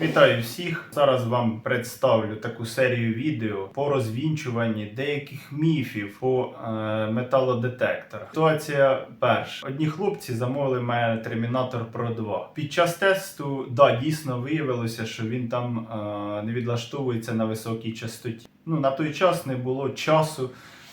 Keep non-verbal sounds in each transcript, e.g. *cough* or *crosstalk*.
Вітаю всіх! Зараз вам представлю таку серію відео по розвінчуванні деяких міфів по е, металодетекторах. Ситуація перша. Одні хлопці замовили мене Термінатор Pro 2. Під час тесту, да, дійсно виявилося, що він там е, не відлаштовується на високій частоті. Ну, на той час не було часу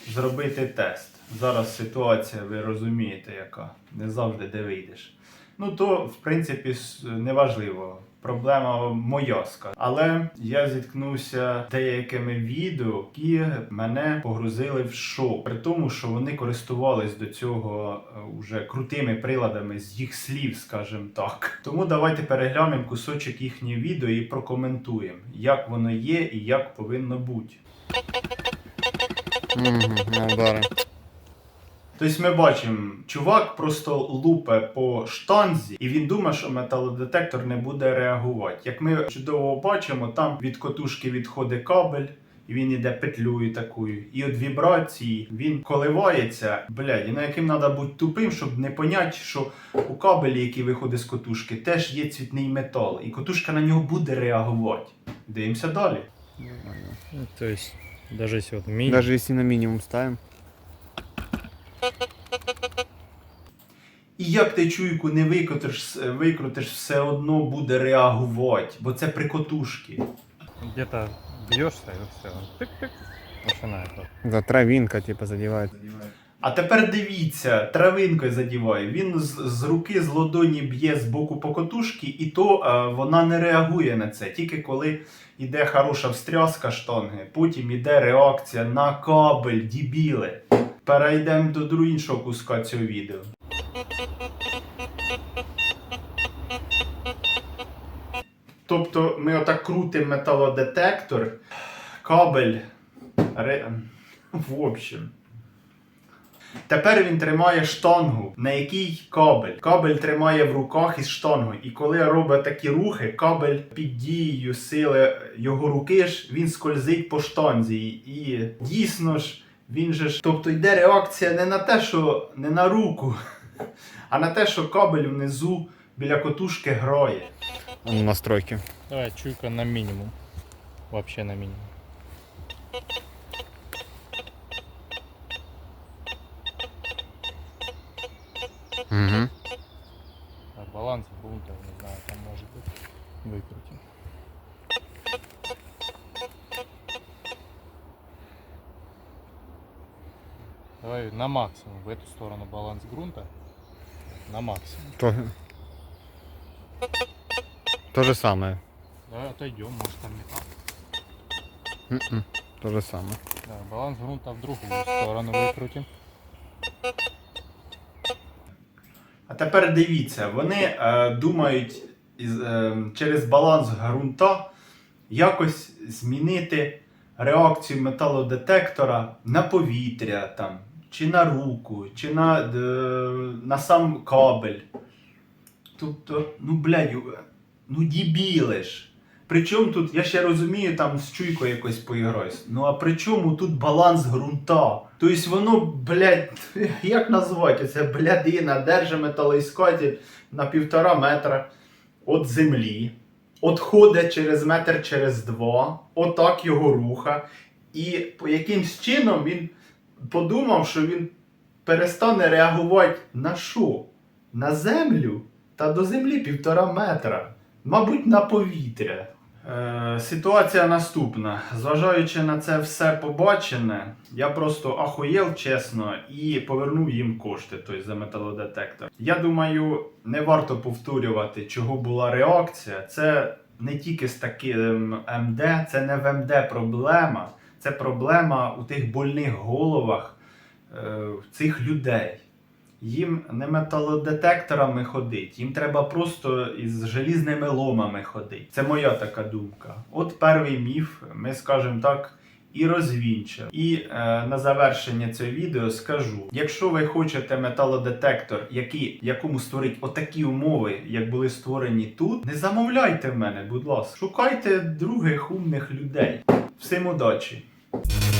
зробити тест. Зараз ситуація, ви розумієте, яка не завжди де вийдеш. Ну то в принципі неважливо. Проблема моя скажу. Але я зіткнувся з деякими відео, які мене погрузили в шок. При тому, що вони користувались до цього е, уже крутими приладами з їх слів, скажімо так. Тому давайте переглянемо кусочок їхнього відео і прокоментуємо, як воно є і як повинно бути. Тобто ми бачимо, чувак просто лупе по штанзі, і він думає, що металодетектор не буде реагувати. Як ми чудово бачимо, там від котушки відходить кабель. І він іде петлею такою. І від вібрації він коливається. Блядь, і на яким треба бути тупим, щоб не поняти, що у кабелі, який виходить з котушки, теж є цвітний метал. І котушка на нього буде реагувати. Дивимося далі. То есть, даже если вот мини, Даже если на минимум ставим. І як ти чуйку не викрутиш, викрутиш, все одно буде реагувати, бо це при котушки. где-то бьешься и все, начинает. вот. Да, травинка типа задевает. А тепер дивіться, травинкою задіває. Він з, з руки з ладоні б'є з боку по котушки, і то е, вона не реагує на це. Тільки коли йде хороша встряска штанги, потім йде реакція на кабель, дібіли. Перейдемо до друг- іншого куска цього відео. Тобто ми отак крутимо металодетектор, кабель. Ре... В общем. Тепер він тримає штангу, на якій кабель. Кабель тримає в руках із штангою. І коли робить такі рухи, кабель під дією сили його руки ж він скользить по штанзі. І дійсно ж він же ж. Тобто йде реакція не на те, що не на руку, а на те, що кабель внизу біля котушки грає. Ну, Настройки. Давай, чуйка на минимум. Вообще на минимум. Угу. Так, баланс грунта, не знаю, там может быть. Выкрутим. Давай на максимум, в эту сторону баланс грунта. На максимум. То... То же самое. Давай отойдем, может там металл. М-м, То же самое. Да, баланс грунта в другую сторону выкрутим. А тепер дивіться, вони е, думають із, е, через баланс ґрунта якось змінити реакцію металодетектора на повітря, там, чи на руку, чи на, е, на сам кабель. Тобто, ну блядь, ну дібіли ж. Причому тут, я ще розумію, там з чуйкою якось поіграюсь. Ну а при чому тут баланс ґрунта? Тобто воно, блядь, *laughs* як назвати? Це блядина, держи металоіскатель на півтора метра від землі, отходить через метр через два, отак його руха. І по якимсь чином він подумав, що він перестане реагувати на що? На землю та до землі півтора метра. Мабуть, на повітря. Е, ситуація наступна. Зважаючи на це все побачене, я просто ахуєл, чесно, і повернув їм кошти той за металодетектор. Я думаю, не варто повторювати, чого була реакція. Це не тільки з таким МД, це не в МД проблема. Це проблема у тих больних головах е, цих людей. Їм не металодетекторами ходить, їм треба просто із желізними ломами ходити. Це моя така думка. От перший міф, ми скажемо так, і розвінчав. І е, на завершення цього відео скажу: якщо ви хочете металодетектор, який, якому створить отакі умови, як були створені тут, не замовляйте в мене, будь ласка. Шукайте других умних людей. Всім удачі! you